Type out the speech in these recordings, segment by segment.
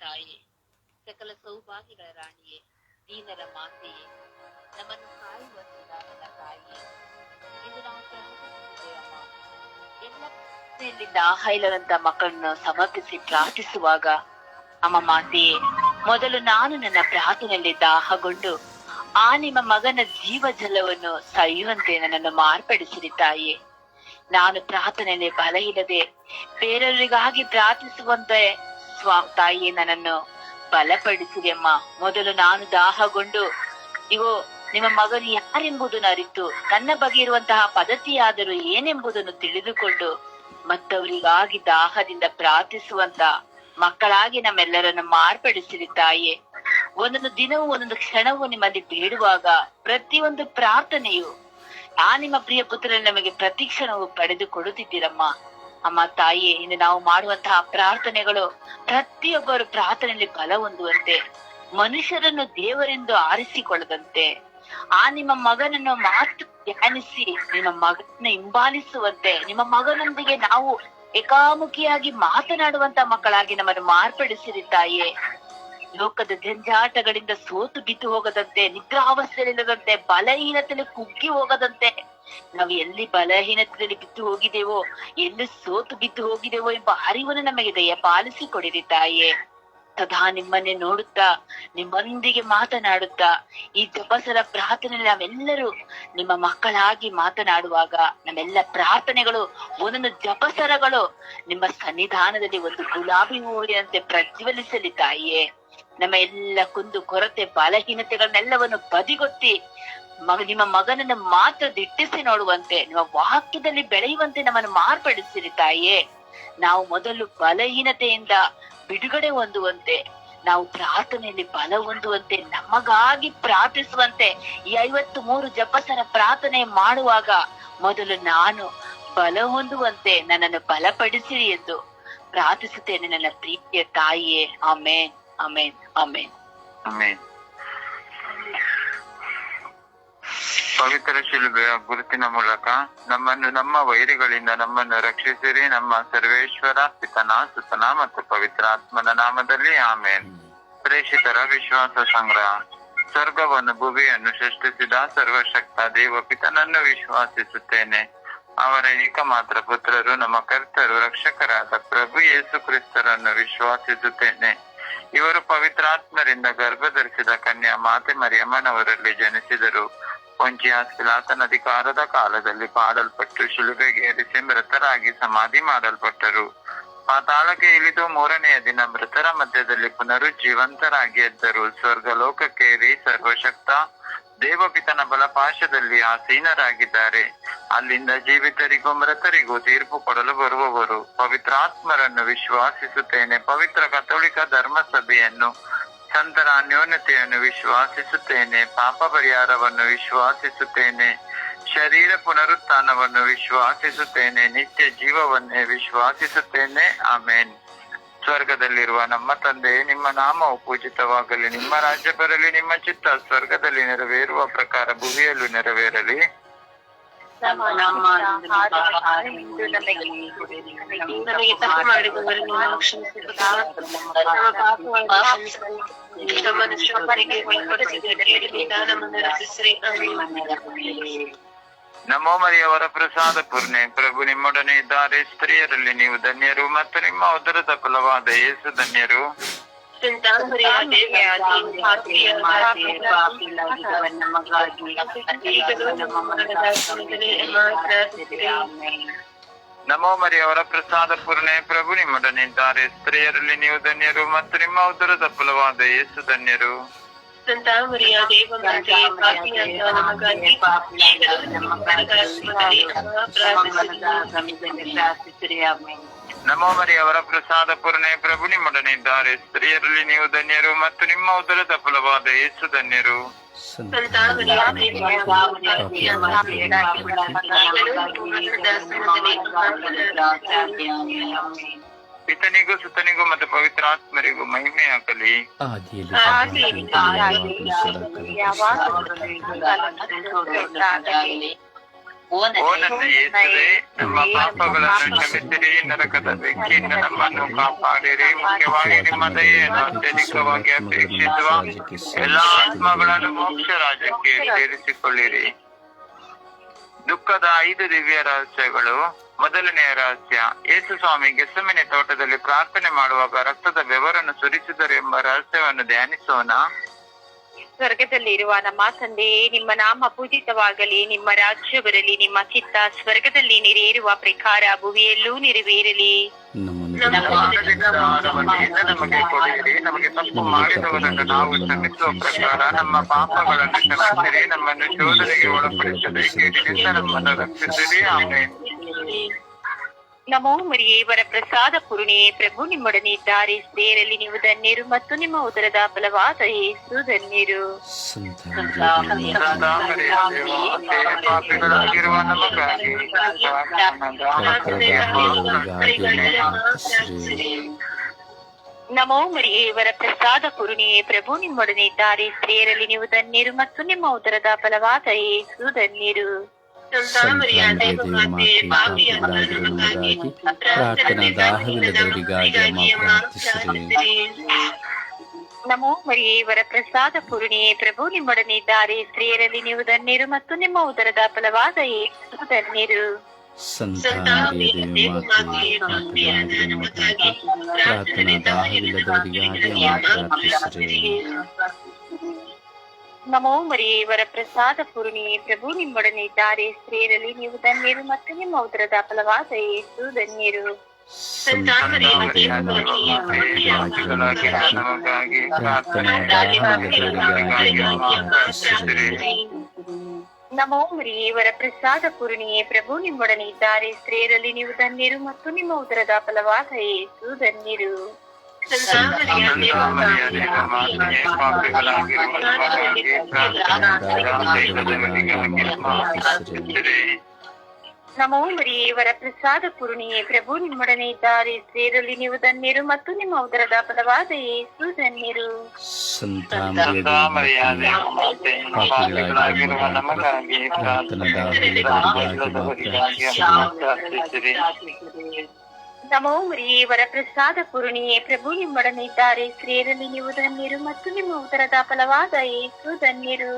ತಾಯಿ, ಸಕಲ ಸೌಭಾಗ್ಯಗಳ ರಾಣಿಯೇ, ದೀನರ ಮಾತೆಯೇ, ನಮ್ಮನ್ನು ಕಾಯುವ ನನ್ನ ತಾಯಿಯೇ ಇಂದು ನಾವು ಪ್ರಾರ್ಥಿಸುತ್ತಿದ್ದೇವಮ್ಮ ಎಲ್ಲ ಪ್ರಶ್ನೆಯಲ್ಲಿ ದಾಹ ಇಲ್ಲದಂತ ಮಕ್ಕಳನ್ನು ಸಮರ್ಪಿಸಿ ಪ್ರಾರ್ಥಿಸುವಾಗ, ಅಮ್ಮ ಮಾತೆಯೇ, ಮೊದಲು ನಾನು ನನ್ನ ಪ್ರಾರ್ಥನೆಯಲ್ಲಿ ದಾಹಗೊಂಡು ಆ ನಿಮ್ಮ ಮಗನ ಜೀವ ಜಲವನ್ನು ಸವಿಯುವಂತೆ ನನ್ನನ್ನು ಮಾರ್ಪಡಿಸಿರಿ ತಾಯಿ. ನಾನು ಪ್ರಾರ್ಥನೆಯಲ್ಲಿ ಬಲ ಇಲ್ಲದೆ ಬೇರೆಯವರಿಗಾಗಿ ಪ್ರಾರ್ಥಿಸುವಂತೆ ಸ್ವಾ ತಾಯಿಯೇ ನನ್ನನ್ನು ಬಲಪಡಿಸಿದೆಯಮ್ಮ ಮೊದಲು ನಾನು ದಾಹಗೊಂಡು ಇವು ನಿಮ್ಮ ಮಗನು ಯಾರೆಂಬುದನ್ನು ಅರಿತು ನನ್ನ ಬಗ್ಗೆ ಇರುವಂತಹ ಪದ್ಧತಿಯಾದರೂ ಏನೆಂಬುದನ್ನು ತಿಳಿದುಕೊಂಡು, ಮತ್ತವರಿಗಾಗಿ ದಾಹದಿಂದ ಪ್ರಾರ್ಥಿಸುವಂತ ಮಕ್ಕಳಾಗಿ ನಮ್ಮೆಲ್ಲರನ್ನು ಮಾರ್ಪಡಿಸಿರಿ ತಾಯಿಯೇ ಒಂದೊಂದು ದಿನವೂ, ಒಂದೊಂದು ಕ್ಷಣವೂ ನಿಮ್ಮಲ್ಲಿ ಬೇಡುವಾಗ ಪ್ರತಿಯೊಂದು ಪ್ರಾರ್ಥನೆಯು ಆ ನಿಮ್ಮ ಪ್ರಿಯ ನಮಗೆ ಪ್ರತಿ ಕ್ಷಣವೂ ಪಡೆದು ಕೊಡುತ್ತಿದ್ದೀರಮ್ಮ ಅಮ್ಮ ತಾಯಿ, ಇಂದು ನಾವು ಮಾಡುವಂತಹ ಪ್ರಾರ್ಥನೆಗಳು ಪ್ರತಿಯೊಬ್ಬರು ಪ್ರಾರ್ಥನೆಯಲ್ಲಿ ಬಲ ಹೊಂದುವಂತೆ, ಮನುಷ್ಯರನ್ನು ದೇವರೆಂದು ಆರಿಸಿಕೊಳ್ಳದಂತೆ ಆ ನಿಮ್ಮ ಮಗನನ್ನು ಮಾತು ಧ್ಯಾನಿಸಿ, ನಿಮ್ಮ ಮಗನ ಹಿಂಬಾಲಿಸುವಂತೆ, ನಿಮ್ಮ ಮಗನೊಂದಿಗೆ ನಾವು ಏಕಾಮುಖಿಯಾಗಿ ಮಾತನಾಡುವಂತ ಮಕ್ಕಳಾಗಿ ನಮ್ಮನ್ನು ಮಾರ್ಪಡಿಸಿರಿ ತಾಯಿಯೇ. ಲೋಕದ ಜಂಜಾಟಗಳಿಂದ ಸೋತು ಬಿದ್ದು ಹೋಗದಂತೆ, ನಿದ್ರಾವಸ್ಥೆಯಲ್ಲಿಲ್ಲದಂತೆ, ಬಲಹೀನತೆಯಲ್ಲಿ ಕುಗ್ಗಿ ಹೋಗದಂತೆ ನಾವು ಎಲ್ಲಿ ಬಲಹೀನತೆಯಲ್ಲಿ ಬಿದ್ದು ಹೋಗಿದ್ದೇವೋ, ಎಲ್ಲಿ ಸೋತು ಬಿದ್ದು ಹೋಗಿದ್ದೇವೋ ಎಂಬ ಅರಿವನ್ನು ನಮಗೆ ದಯ ಪಾಲಿಸಿ ಕೊಡಿರಿ ತಾಯಿಯೇ ಸದಾ ನಿಮ್ಮನ್ನೇ ನೋಡುತ್ತಾ, ನಿಮ್ಮೊಂದಿಗೆ ಮಾತನಾಡುತ್ತಾ, ಈ ತಪಸರ ಪ್ರಾರ್ಥನೆ ನಾವೆಲ್ಲರೂ ನಿಮ್ಮ ಮಕ್ಕಳಾಗಿ ಮಾತನಾಡುವಾಗ ನಮ್ಮೆಲ್ಲ ಪ್ರಾರ್ಥನೆಗಳು, ಒಂದೊಂದು ಜಪಸರಗಳು ನಿಮ್ಮ ಸನ್ನಿಧಾನದಲ್ಲಿ ಒಂದು ಗುಲಾಬಿ ಹೂವಿನಂತೆ ಪ್ರಜ್ವಲಿಸಲಿ ತಾಯಿಯೇ ನಮ್ಮ ಎಲ್ಲ ಕುಂದು ಕೊರತೆ, ಬಲಹೀನತೆಗಳನ್ನೆಲ್ಲವನ್ನು ಬದಿಗೊತ್ತಿ ಮಗ, ನಿಮ್ಮ ಮಗನನ್ನು ಮಾತ್ರ ದಿಟ್ಟಿಸಿ ನೋಡುವಂತೆ, ನಿಮ್ಮ ವಾಕ್ಯದಲ್ಲಿ ಬೆಳೆಯುವಂತೆ ನಮ್ಮನ್ನು ಮಾರ್ಪಡಿಸಿರಿ ತಾಯಿಯೇ. ನಾವು ಮೊದಲು ಬಲಹೀನತೆಯಿಂದ ಬಿಡುಗಡೆ ಹೊಂದುವಂತೆ, ನಾವು ಪ್ರಾರ್ಥನೆಯಲ್ಲಿ ಬಲ ಹೊಂದುವಂತೆ, ನಮಗಾಗಿ ಪ್ರಾರ್ಥಿಸುವಂತೆ, ಈ ಐವತ್ತು ಮೂರು ಜಪಸರ ಪ್ರಾರ್ಥನೆ ಮಾಡುವಾಗ ಮೊದಲು ನಾನು ಬಲ ಹೊಂದುವಂತೆ ನನ್ನನ್ನು ಬಲಪಡಿಸಿರಿ ಎಂದು ಪ್ರಾರ್ಥಿಸುತ್ತೇನೆ ನನ್ನ ಪ್ರೀತಿಯ ತಾಯಿಯೇ. ಆಮೇನ್ ಆಮೇನ್ ಆಮೇನ್. ಆಮೇನ್. ಪವಿತ್ರ ಶಿಲುಬೆಯ ಗುರುತಿನ ಮೂಲಕ ನಮ್ಮನ್ನು, ನಮ್ಮ ವೈರಿಗಳಿಂದ ನಮ್ಮನ್ನು ರಕ್ಷಿಸಿರಿ. ನಮ್ಮ ಸರ್ವೇಶ್ವರ ಪಿತನ, ಸುತನ ಮತ್ತು ಪವಿತ್ರ ಆತ್ಮನ ನಾಮದಲ್ಲಿ ಆಮೇನ್. ಪ್ರೇಷಿತರ ವಿಶ್ವಾಸ ಸಂಗ್ರಹ. ಸ್ವರ್ಗವನ್ನು ಭುವಿಯನ್ನು ಸೃಷ್ಟಿಸಿದ ಸರ್ವಶಕ್ತ ದೇವ ಪಿತನನ್ನು ವಿಶ್ವಾಸಿಸುತ್ತೇನೆ. ಅವರ ಏಕಮಾತ್ರ ಪುತ್ರರು, ನಮ್ಮ ಕರ್ತರು, ರಕ್ಷಕರಾದ ಪ್ರಭು ಯೇಸು ಕ್ರಿಸ್ತರನ್ನು ವಿಶ್ವಾಸಿಸುತ್ತೇನೆ. ಇವರು ಪವಿತ್ರಾತ್ಮರಿಂದ ಗರ್ಭಧರಿಸಿದ ಕನ್ಯಾ ಮಾತೆ ಮರಿಯಮ್ಮನವರಲ್ಲಿ ಜನಿಸಿದರು. ಪೊಂಚಿಯಾಸ್ ಆತನ ಅಧಿಕಾರದ ಕಾಲದಲ್ಲಿ ಪಾಡಲ್ಪಟ್ಟು ಶಿಲುಬೆಗೆ ಎರಿಸಿ ಮೃತರಾಗಿ ಸಮಾಧಿ ಮಾಡಲ್ಪಟ್ಟರು. ಪಾತಾಳಕ್ಕೆ ಇಳಿದು ಮೂರನೆಯ ದಿನ ಮೃತರ ಮಧ್ಯದಲ್ಲಿ ಪುನರುಜ್ಜೀವಂತರಾಗಿ ಎದ್ದರು. ಸ್ವರ್ಗಲೋಕಕ್ಕೇರಿ ಸರ್ವಶಕ್ತ. ದೇವಪಿತನ ಬಲಪಾಶದಲ್ಲಿ ಆಸೀನರಾಗಿದ್ದಾರೆ. ಅಲ್ಲಿಂದ ಜೀವಿತರಿಗೂ ಮೃತರಿಗೂ ತೀರ್ಪು ಕೊಡಲು ಬರುವವರು. ಪವಿತ್ರಾತ್ಮರನ್ನು ವಿಶ್ವಾಸಿಸುತ್ತೇನೆ. ಪವಿತ್ರ ಕಥೋಲಿಕ ಧರ್ಮಸಭೆಯನ್ನು ಸಂತರ ಅನ್ಯೋನ್ಯತೆಯನ್ನು ವಿಶ್ವಾಸಿಸುತ್ತೇನೆ, ಪಾಪ ಪರಿಹಾರವನ್ನು ವಿಶ್ವಾಸಿಸುತ್ತೇನೆ, ಶರೀರ ಪುನರುತ್ಥಾನವನ್ನು ವಿಶ್ವಾಸಿಸುತ್ತೇನೆ, ನಿತ್ಯ ಜೀವವನ್ನೇ ವಿಶ್ವಾಸಿಸುತ್ತೇನೆ. ಆಮೇನ್. ಸ್ವರ್ಗದಲ್ಲಿರುವ ನಮ್ಮ ತಂದೆ ನಿಮ್ಮ ನಾಮವು ಪೂಜಿತವಾಗಲಿ, ನಿಮ್ಮ ರಾಜ್ಯ ಬರಲಿ, ನಿಮ್ಮ ಚಿತ್ತ ಸ್ವರ್ಗದಲ್ಲಿ ನೆರವೇರುವ ಪ್ರಕಾರ ಭುವಿಯಲ್ಲೂ ನೆರವೇರಲಿ. ನಮ್ಮ ನಮ್ಮ ಇಂದು ನಮಗೆ ನಮಗೆ ತಪ್ಪು ಮಾಡಿದವರನ್ನು ನಾವು ಕ್ಷಮಿಸುತ್ತಾ ನಮ್ಮ ಪಾಪಗಳನ್ನು ಕ್ಷಮಿಸಲು ನಮ್ಮನ್ನು ಶೋಧನೆಗೆ ಒಳಪಡಿಸಿದ ನಮ್ಮನ್ನು ರಕ್ಷಿಸಿರಿ ಆಮೆನ್. ನಮೋ ಮರಿಯವರ ಪ್ರಸಾದ ಪೂರ್ಣೆ ಪ್ರಭು ನಿಮ್ಮೊಡನೆ ಇದ್ದಾರೆ ಸ್ತ್ರೀಯರಲ್ಲಿ ನೀವು ಧನ್ಯರು ಮತ್ತು ನಿಮ್ಮ ಉದರದ ಫಲವಾದ ಯೇಸು ಧನ್ಯರು ಸಮಯದಲ್ಲಿ ನಮ್ಮ ಪ್ರಾರ್ಥಿಸಿರಿ. ನಮೋ ಮರಿಯವರ ಪ್ರಸಾದ ಪೂರ್ಣೆ ಪ್ರಭು ನಿಮ್ಮೊಡನಿದ್ದಾರೆ ಸ್ತ್ರೀಯರಲ್ಲಿ ನೀವು ಧನ್ಯರು ಮತ್ತು ನಿಮ್ಮ ಉದರದ ಫಲವಾದ ಯೇಸು ಧನ್ಯರು ನಮ್ಮ ಪ್ರಾರ್ಥಿಸಿರಿ. ನಮೋ ಮರಿಯವರ ಪ್ರಸಾದ ಪೂರ್ಣೆ ಪ್ರಭು ನಿಮ್ಮೊಡನೆ ಇದ್ದಾರೆ ಸ್ತ್ರೀಯರಲ್ಲಿ ನೀವು ಧನ್ಯರು ಮತ್ತು ನಿಮ್ಮ ಉದರದ ಫಲವಾದ ಯೇಸು ಧನ್ಯರು ಪಿತನಿಗೂ ಸುತನಿಗೂ ಮತ್ತು ಪವಿತ್ರಾತ್ಮರಿಗೂ ಮಹಿಮೆಯಾಗಲಿ ಆದಿಯಲ್ಲಿ ಓ ಯೇಸುವೆ ನಮ್ಮ ಪಾಪಗಳನ್ನು ಕ್ಷಮಿಸಿರಿ ನರಕದ ಬೆಂಕಿಯಿಂದ ನಮ್ಮನ್ನು ಕಾಪಾಡಿರಿ. ಮುಖ್ಯವಾಗಿ ನಿಮ್ಮ ದಯೆಯನ್ನು ಅತ್ಯಧಿಕವಾಗಿ ಅಪೇಕ್ಷಿಸುವ ಎಲ್ಲಾ ಆತ್ಮಗಳನ್ನು ಮೋಕ್ಷ ರಾಜ್ಯಕ್ಕೆ ಸೇರಿಸಿಕೊಳ್ಳಿರಿ. ದುಃಖದ ಐದು ದಿವ್ಯ ರಹಸ್ಯಗಳು. ಮೊದಲನೆಯ ರಹಸ್ಯ ಯೇಸು ಸ್ವಾಮಿ ಗೆಸಮಿನ ತೋಟದಲ್ಲಿ ಪ್ರಾರ್ಥನೆ ಮಾಡುವಾಗ ರಕ್ತದ ಬೆವರನ್ನು ಸುರಿಸಿದರು ಎಂಬ ರಹಸ್ಯವನ್ನು ಧ್ಯಾನಿಸೋಣ. ಸ್ವರ್ಗದಲ್ಲಿ ಇರುವ ನಮ್ಮ ತಂದೆಯೇ ನಿಮ್ಮ ನಾಮ ಪೂಜಿತವಾಗಲಿ ನಿಮ್ಮ ರಾಜ್ಯ ಬರಲಿ ನಿಮ್ಮ ಚಿತ್ತ ಸ್ವರ್ಗದಲ್ಲಿ ನೆರೆಯಿರುವ ಪ್ರಕಾರ ಭುವಿಯಲ್ಲೂ ನೆರವೇರಲಿ. ನಮ್ಮ ನಮ್ಮನ್ನು ಆಗಲಿದ್ದ ಆಹಾರವನ್ನು ನಮಗೆ ಕೊಡಿರಿ ನಮಗೆ ತಪ್ಪು ಮಾಡಿದವರನ್ನು ನಾವು ಕ್ಷಮಿಸುವ ಪ್ರಕಾರ ನಮ್ಮ ಪಾಪಗಳನ್ನು ಕ್ಷಮಿಸಿರಿ ನಮ್ಮನ್ನು ಶೋಧನೆಗೆ ಒಳಪಡಿಸದೆ ಕೇಳಿನಿಂದ ನಮ್ಮನ್ನು ರಕ್ಷಿಸಿರಿ ಆಮೇಲೆ ನಮೋ ಮರಿಯೇ ವರ ಪ್ರಸಾದ ಪೂರ್ಣಿಯೇ ಪ್ರಭು ನಿಮ್ಮೊಡನೆ ಇದ್ದಾರೆ. ಸ್ತ್ರೀಯರಲ್ಲಿ ನೀವು ಧನ್ಯರು ಮತ್ತು ನಿಮ್ಮ ಉದರದ ಫಲವಾದ ಯೇಸು ಧನ್ಯರು. ನಮೋ ಮರಿಯೇ ವರ ಪ್ರಸಾದ ಪೂರ್ಣಿಯೇ ಪ್ರಭು ನಿಮ್ಮೊಡನೆ ಇದ್ದಾರೆ. ಸ್ತ್ರೀಯರಲ್ಲಿ ನೀವು ಧನ್ಯರು ಮತ್ತು ನಿಮ್ಮ ಉದರದ ಫಲವಾದ ಯೇಸು ಧನ್ಯರು. ಪ್ರಾರ್ಥನಾ ದಾಹವಿಲ್ಲದವರಿಗಾಗಿ ಅಮ್ಮ ಪ್ರಾರ್ಥಿಸಿರಿ ನಮೋ ಮರಿಯೇ ವರ ಪ್ರಸಾದ ಪೂರ್ಣಿಯೇ ಪ್ರಭು ನಿಮ್ಮೊಡನೆ ಇದ್ದಾರೆ ಸ್ತ್ರೀಯರಲ್ಲಿ ನೀವು ಧನ್ಯರು ಮತ್ತು ನಿಮ್ಮ ಉದರದ ಫಲವಾದ ಧನ್ಯರು. ನಮಗಾಗಿ ಪ್ರಾರ್ಥನಾ ದಾಹವಿಲ್ಲದವರಿಗಾಗಿ ಅಮ್ಮ ಪ್ರಾರ್ಥಿಸಿರಿ ನಮೋ ಮರಿಯೇವರ ಪ್ರಸಾದ ಪೂರ್ಣಿಯೇ ಪ್ರಭು ನಿಮ್ಮೊಡನೆ ಇದ್ದಾರೆ ಸ್ತ್ರೀಯರಲ್ಲಿ ನೀವು ಧನ್ಯರು ಮತ್ತು ನಿಮ್ಮ ಉದರದ ಫಲವಾದ ಯೇಸು ಧನ್ಯರು ನಮೋ ಮರಿಯೇವರ ಪ್ರಸಾದ ಪೂರ್ಣಿಯೇ ಪ್ರಭು ನಿಮ್ಮೊಡನೆ ಇದ್ದಾರೆ ಸ್ತ್ರೀಯರಲ್ಲಿ ನೀವು ಧನ್ಯರು ಮತ್ತು ನಿಮ್ಮ ಉದರದ ಫಲವಾದ ಯೇಸು ಧನ್ಯರು ನಮೋ ಮರಿಯವರ ಪ್ರಸಾದ ಪೂರ್ಣಿಯೇ ಪ್ರಭು ನಿಮ್ಮೊಡನೆ ಇದ್ದಾರೆ ಸೇರಲಿ ನೀವು ಧನ್ಯರು ಮತ್ತು ನಿಮ್ಮ ಉದರದ ಫಲವಾದ ಯೇಸು ಧನ್ಯರು. ಸಂತಾನರಿಯ ನಮೋ ಮುರಿಯೇ ವರ ಪ್ರಸಾದ ಪೂರ್ಣಿಯೇ. ಪ್ರಭು ನಿಮ್ಮೊಡನೆ ಇದ್ದಾರೆ ಸ್ತ್ರೀಯರಲ್ಲಿ ನೀವು ಧನ್ಯರು ಮತ್ತು ನಿಮ್ಮ ಉದರದ ಫಲವಾದ ಏಸು ಧನ್ಯರು.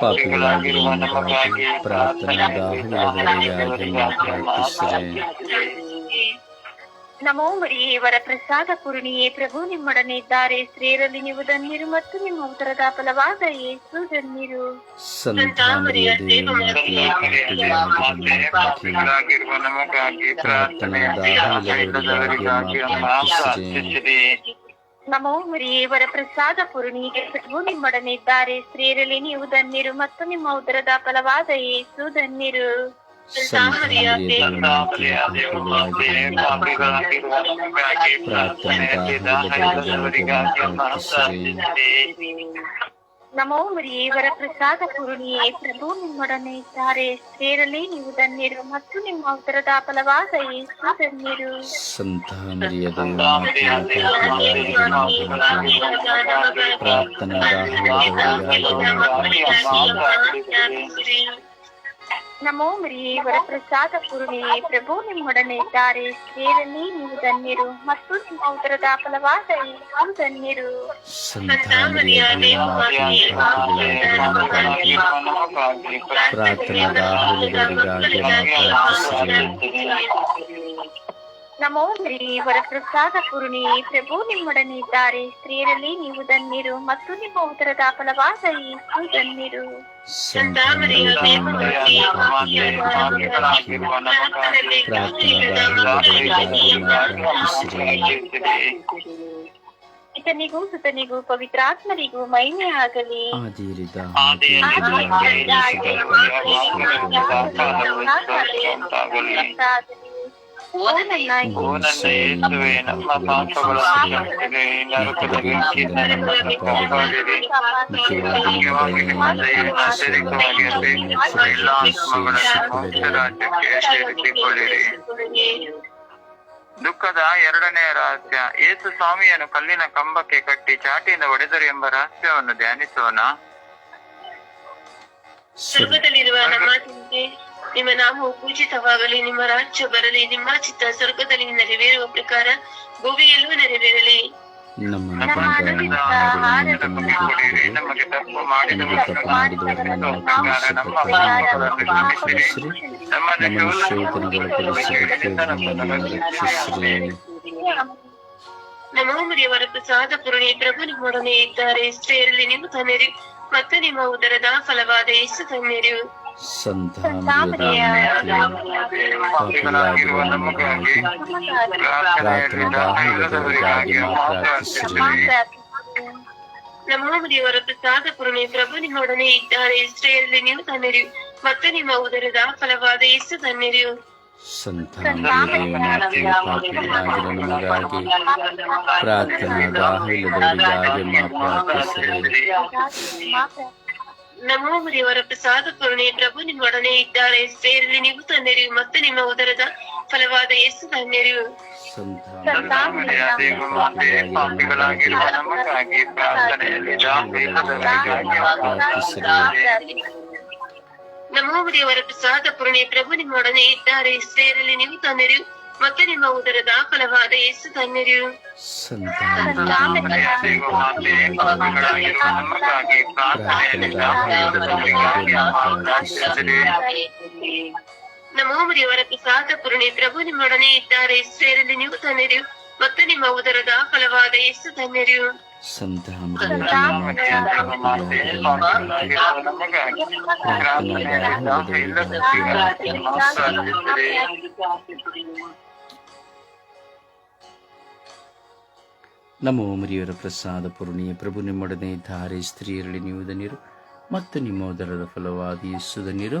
ಪಾಪಿಗಳಾಗಿರುವ ನಮಗಾಗಿ ಪ್ರಾರ್ಥನಾ ನಮೋ ಇವರ ವರ ಪ್ರಸಾದ ಪೂರ್ಣಿಯೇ ಪ್ರಭು ನಿಮ್ಮೊಡನೆ ಇದ್ದಾರೆ. ಸ್ತ್ರೀಯರಲ್ಲಿ ನೀವು ಧನ್ಯರು ಮತ್ತು ನಿಮ್ಮ ಉದರದ ಫಲವಾದ ಯೇಸು ಧನ್ಯರು. ನಮೋ ಮರಿಯೇ ವರ ಪ್ರಸಾದ ಪೂರ್ಣಿಯೇ ಪ್ರಭು ನಿಮ್ಮೊಡನೆ ಇದ್ದಾರೆ. ಸ್ತ್ರೀಯರಲ್ಲಿ ನೀವು ಧನ್ಯರು ಮತ್ತು ನಿಮ್ಮ ಉದರದ ಫಲವಾದ ಯೇಸು ಧನ್ಯರು. ಸಂತಾನರಿಯ ದೇವಮಾತೆ ಸಂತಾಮರಿಯ ದೇವಮಾತೆ, ಪಾಪಿಗಳಾಗಿರುವ ನಮಗಾಗಿ ಪ್ರಾರ್ಥನೆ ದಾಹವಿಲ್ಲದವರಿಗಾಗಿ ಅಮ್ಮ ಪ್ರಾರ್ಥಿಸಿರಿ ನಮೋ ಮರಿಯೇ ವರ ಪ್ರಸಾದ ಪೂರ್ಣಿಯೇ ಪ್ರಭು ನಿಮ್ಮೊಡನೆ ಇದ್ದಾರೆ ಸ್ತ್ರೀಯರಲ್ಲಿ ನೀವು ಧನ್ಯರು ಮತ್ತು ನಿಮ್ಮ ಉದರದ ಫಲವಾದ ಯೇಸು ಧನ್ಯರು ಸಂತಾನರಿಯ ಸಂತಾಮರಿಯ ದೇವಮಾತೆ ದೇವಮಾತೆ, ಪ್ರಾರ್ಥನಾ ದಾಹವಿಲ್ಲದವರಿಗಾಗಿ ಅಮ್ಮ ಪ್ರಾರ್ಥಿಸಿರಿ ನಮೋ ಮರಿಯೇ ವರ ಪ್ರಸಾದ ಪೂರ್ಣಿಯೇ ಪ್ರಭು ನಿಮ್ಮೊಡನೆ ಇದ್ದಾರೆ. ಸ್ತ್ರೀಯರಲ್ಲಿ ನೀವು ಧನ್ಯರು ಮತ್ತು ನಿಮ್ಮ ಉದರದ ಫಲವಾದ ನೀವು ಧನ್ಯರು. ನಮೋ ಶ್ರೀ ವರಪ್ರಸಾದ ಪೂರ್ಣಿ ಪ್ರಭು ನಿಮ್ಮೊಡನೆ ಇದ್ದಾರೆ ಸ್ತ್ರೀಯರಲ್ಲಿ ನೀವು ಧನ್ಯರು ಮತ್ತು ನಿಮ್ಮ ಉದರದ ಫಲವಾದ ಯೇಸು ಧನ್ಯರು. ಇತನಿಗೂ ಸುತನಿಗೂ ಪವಿತ್ರಾತ್ಮರಿಗೂ ಮಹಿಮೆ ಆಗಲಿ. ಆದಿರಿದ ಓ ನನ್ನ ಯೇಸುವೆ ನಮ್ಮ ಪಾಪಗಳನ್ನು ಕ್ಷಮಿಸಿರಿ ನರಕದ ಬೆಂಕಿಯಿಂದ ನಮ್ಮನ್ನು ಕಾಪಾಡಿರಿ ಮುಖ್ಯವಾಗಿ ನಿಮ್ಮ ದಯೆಯನ್ನು ಅತ್ಯಧಿಕವಾಗಿ ಅಪೇಕ್ಷಿಸುವ ಎಲ್ಲ ಆತ್ಮಗಳನ್ನು ಮೋಕ್ಷ ರಾಜ್ಯಕ್ಕೆ ಸೇರಿಸಿಕೊಳ್ಳಿರಿ ದುಃಖದ ಎರಡನೆಯ ರಹಸ್ಯ ಏಸು ಸ್ವಾಮಿಯನ್ನು ಕಲ್ಲಿನ ಕಂಬಕ್ಕೆ ಕಟ್ಟಿ ಚಾಟಿಯಿಂದ ಒಡೆದರು ಎಂಬ ರಹಸ್ಯವನ್ನು ಧ್ಯಾನಿಸೋಣ ಸ್ವರ್ಗದಲ್ಲಿರುವ ನಮ್ಮ ತಂದೆ ನಿಮ್ಮ ನಾಮವು ಪೂಜಿತವಾಗಲಿ ನಿಮ್ಮ ರಾಜ್ಯ ಬರಲಿ ನಿಮ್ಮ ಚಿತ್ತ ಸ್ವರ್ಗದಲ್ಲಿ ನೆರವೇರುವ ಪ್ರಕಾರ ಭೂಮಿಯಲ್ಲೂ ನೆರವೇರಲಿ. ನಮ್ಮ ನಮೋ ಮುರಿಯವರ ಪ್ರಸಾದ ಪುರುಣಿ ಪ್ರಭು ನಿಮ್ಮೊಡನೆ ಇದ್ದಾರೆ. ಇರಲಿ ನಿಮ್ಮ ಧನ್ಯರು ಮತ್ತು ನಿಮ್ಮ ಉದರದ ಫಲವಾದ ಯೇಸು ಕನ್ಯರು ಸಂತ ಪಾಪಿಗಳಾಗಿರುವ ನಮಗಾಗಿ ಪ್ರಾರ್ಥನೆ ದಾಹವಿಲ್ಲದವರಿಗಾಗಿ ಪ್ರಾರ್ಥಿಸಿರಿ ನಮೋ ಮುರಿಯವರ ಪ್ರಸಾದ ಪುರುಣಿ ಪ್ರಭು ನಿಮ್ಮೊಡನೆ ಇದ್ದಾರೆ. ಇಸ್ರೇಲ್ ನೀವು ತನ್ನಿರಿ ಮತ್ತು ನಿಮ್ಮ ಉದರದ ಫಲವಾದ ಯೇಸು ಧನ್ಯರು ಸಂತ ದೇವನಾಥಿ ಪಾಪಿಗಳಾಗಿರುವ ನಮಗಾಗಿ ಪ್ರಾರ್ಥನೆ ದಾಹವಿಲ್ಲದವರಿಗಾಗಿ ಪ್ರಾರ್ಥಿಸಿರಿ ನಮೋ ಮುರಿಯವರ ಪ್ರಸಾದ ಪೂರ್ಣಿ ಪ್ರಭು ನಿಮ್ಮೊಡನೆ ಇದ್ದಾರೆ ಸ್ತ್ರೀಯರಲ್ಲಿ ನೀವು ಧನ್ಯರು ಮತ್ತು ನಿಮ್ಮ ಉದರದ ಫಲವಾದ ಯೇಸು ಧನ್ಯರು ಸಂತ ದೇವಮಾತೆ ಪಾಪಿಗಳಾಗಿರುವ ನಮಗಾಗಿ ಪ್ರಾರ್ಥನೆಯಲ್ಲಿ ದಾಹವಿಲ್ಲದವರಿಗಾಗಿ ಪ್ರಾರ್ಥಿಸಿರಿ ನಮೋ ಮುರಿಯವರ ಪ್ರಸಾದ ಪೂರ್ಣಿ ಪ್ರಭು ನಿಮ್ಮೊಡನೆ ಇದ್ದಾರೆ. ಸ್ತ್ರೀಯರಲ್ಲಿ ನೀವು ಧನ್ಯರು ಮತ್ತೆ ನಿಮ್ಮ ಉದರದ ಫಲವಾದ ಯೇಸು ಧನ್ಯರು ಸಂತ ದೇವಮಾತೆ ಪಾಪಿಗಳಾಗಿರುವ ನಮಗಾಗಿ ಪ್ರಾರ್ಥನೆಯಲ್ಲಿ ದಾಹವಿಲ್ಲದವರಿಗಾಗಿ ಪ್ರಾರ್ಥಿಸಿರಿ ನಮೋ ಮುರಿಯವರ ಪ್ರಸಾದ ಪೂರ್ಣಿ ಪ್ರಭು ನಿಮ್ಮೊಡನೆ ಇದ್ದಾರೆ. ಸ್ತ್ರೀಯರಲ್ಲಿ ನೀವು ಧನ್ಯರು ಮತ್ತೆ ನಿಮ್ಮ ಉದರದ ಫಲವಾದ ಯೇಸು ಧನ್ಯರು ನಮೋ ಮರಿಯವರ ಪ್ರಸಾದ ಪೂರ್ಣಿಯ ಪ್ರಭು ನಿಮ್ಮೊಡನೆ ಧಾರೆ ಸ್ತ್ರೀಯರಲ್ಲಿ ನೀವು ಧನ್ಯರು ಮತ್ತು ನಿಮ್ಮ ಉದರದ ಫಲವಾದ ಯೇಸು ಧನ್ಯರು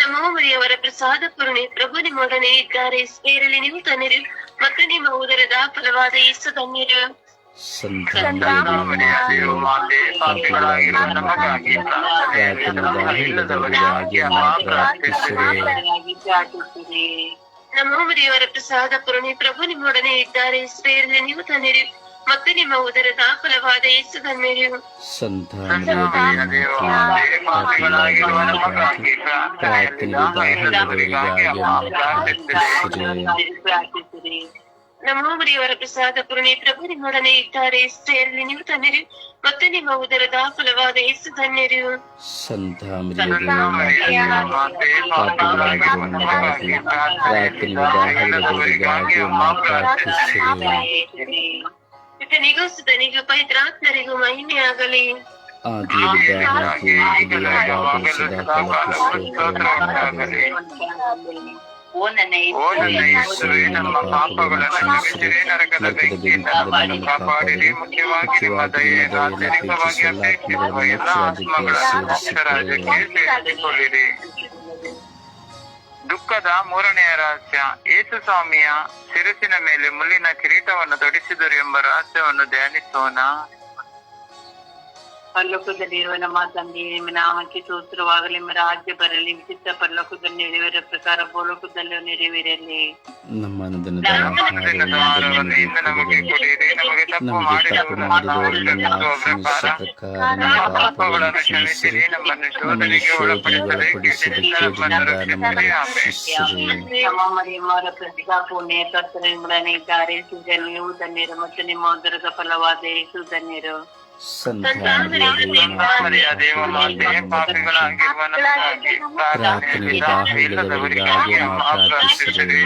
ಮರಿಯ ಮನೆಯವರ ಪ್ರಸಾದ ಪೂರ್ಣಿ ಪ್ರಭು ನಿಮ್ಮೊಡನೆ ಇದ್ದಾರೆ. ಸ್ತ್ರೀಯರಲ್ಲಿ ನೀವು ಧನ್ಯರು ಮತ್ತು ನಿಮ್ಮ ಉದರದ ಫಲವಾದ ಯೇಸು ತನ್ನಿರು. ನಮ್ಮ ಮನೆಯವರ ಪ್ರಸಾದ ಪೂರ್ಣಿ ಪ್ರಭು ನಿಮ್ಮೊಡನೆ ಇದ್ದಾರೆ. ಸ್ತ್ರೀಯರಲ್ಲಿ ನೀವು ಧನ್ಯರು ಮತ್ತು ನಿಮ್ಮ ಉದರದ ಫಲವಾದ ಯೇಸು ಧನ್ಯರು? ಸಂತ ಮರಿಯ ದೇವಮಾತೆ ಪಾಪಿಗಳಾಗಿರುವ ನಮಗಾಗಿ ಪ್ರಾರ್ಥನೆಯಲ್ಲಿ ದಾಹವಿಲ್ಲದವರಿಗಾಗಿ ಪ್ರಾರ್ಥಿಸಿರಿ ನಮೋ ಮುರಿಯವರ ಪ್ರಸಾದ ಪೂರ್ಣಿ ಪ್ರಭು ನಿಮ್ಮೊಡನೆ ಇದ್ದಾರೆ. ಸ್ತ್ರೀಯರಲ್ಲಿ ನೀವು ಧನ್ಯರು ಮತ್ತು ನಿಮ್ಮ ಉದರದ ಫಲವಾದ ಯೇಸು ಧನ್ಯರು? ಸಂತ ಮರಿಯ ದೇವಮಾತೆ ಪಾಪಿಗಳಾಗಿರುವ ನಮಗಾಗಿ ಪ್ರಾರ್ಥನೆಯಲ್ಲಿ ದಾಹವಿಲ್ಲದವರಿಗಾಗಿ ಪ್ರಾರ್ಥಿಸಿರಿ ಪಿತನಿಗೂ ಸುತನಿಗೂ ಪವಿತ್ರಾತ್ಮರಿಗೂ ಮಹಿಮೆಯಾಗಲಿ ಆದಿಯಲ್ಲಿದ್ದಾಗಿ ಈಗಲೂ ಸದಾಕಾಲಕ್ಕೂ ಸ್ತೋತ್ರವಾಗಲಿ. ಓ ನನ್ನ ಓ ನನ್ನ ಯೇಸುವೇ ನಮ್ಮ ಪಾಪಗಳನ್ನು ಕ್ಷಮಿಸಿರಿ ನರಕದ ಬೆಂಕಿಯಿಂದ ನಮ್ಮನ್ನು ಕಾಪಾಡಿರಿ ಮುಖ್ಯವಾಗಿ ನಿಮ್ಮ ದಯೆಯನ್ನು ಆಂತರಿಕವಾಗಿ ಅಪೇಕ್ಷಿಸುವ ಎಲ್ಲ ಆತ್ಮಗಳನ್ನು ಮೋಕ್ಷ ರಾಜ್ಯಕ್ಕೆ ಸೇರಿಸಿಕೊಳ್ಳಿರಿ ದುಃಖದ ಮೂರನೆಯ ರಹಸ್ಯ ಯೇಸು ಸ್ವಾಮಿಯ ಶಿರಸಿನ ಮೇಲೆ ಮುಳ್ಳಿನ ಕಿರೀಟವನ್ನು ತೊಡಿಸಿದರು ಎಂಬ ರಹಸ್ಯವನ್ನು ಧ್ಯಾನಿಸೋಣ. ಪರಲೋಕದಲ್ಲಿರುವ ನಮ್ಮ ತಂದೆ ನಿಮ್ಮ ನಾಮಕ್ಕೆ ಸೂತ್ರವಾಗಲಿ ನಿಮ್ಮ ರಾಜ್ಯ ಬರಲಿ ವಿಚಿತ್ರ ಪರಲೋಕದಲ್ಲಿ ನೆರವೇರ ಪ್ರಕಾರ ಭೂಲೋಕದಲ್ಲೂ ನೆರವೇರಲಿ ನಮ್ಮ ಮರಿಯಮ್ಮರ ಪ್ರತಿಭಾ ಪುಣ್ಯ ಕರ್ತನೆ ಇದ್ದಾರೆ ನೀವು ಧನ್ಯರು ಮತ್ತು ನಿಮ್ಮ ಉದರದ ಫಲವಾದ ಯೇಸು ಧನ್ಯರು. ಸಂತ ಮರಿಯ ದೇವಮಾತೆ ಪಾಪಿಗಳಾಗಿರುವ ನಮಗಾಗಿ ಪ್ರಾರ್ಥನೆಯಲ್ಲಿ ದಾಹವಿಲ್ಲದವರಿಗಾಗಿ ಅಮ್ಮ ಪ್ರಾರ್ಥಿಸಿರಿ